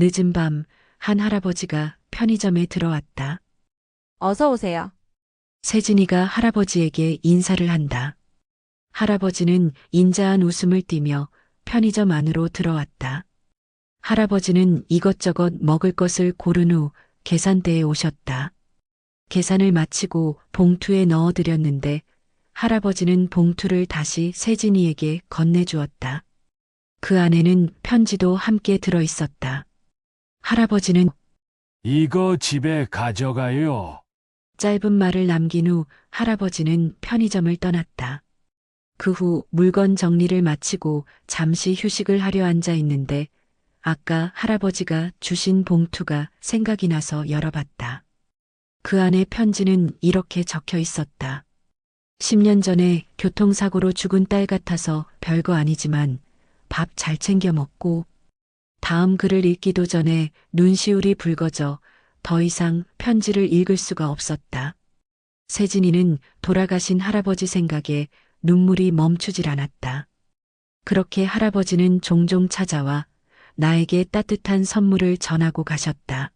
늦은 밤 한 할아버지가 편의점에 들어왔다. 어서 오세요. 세진이가 할아버지에게 인사를 한다. 할아버지는 인자한 웃음을 띠며 편의점 안으로 들어왔다. 할아버지는 이것저것 먹을 것을 고른 후 계산대에 오셨다. 계산을 마치고 봉투에 넣어드렸는데 할아버지는 봉투를 다시 세진이에게 건네주었다. 그 안에는 편지도 함께 들어 있었다. 할아버지는 이거 집에 가져가요. 짧은 말을 남긴 후 할아버지는 편의점을 떠났다. 그 후 물건 정리를 마치고 잠시 휴식을 하려 앉아 있는데 아까 할아버지가 주신 봉투가 생각이 나서 열어봤다. 그 안에 편지는 이렇게 적혀 있었다. 10년 전에 교통사고로 죽은 딸 같아서 별거 아니지만 밥 잘 챙겨 먹고 다음 글을 읽기도 전에 눈시울이 붉어져 더 이상 편지를 읽을 수가 없었다. 세진이는 돌아가신 할아버지 생각에 눈물이 멈추질 않았다. 그렇게 할아버지는 종종 찾아와 나에게 따뜻한 선물을 전하고 가셨다.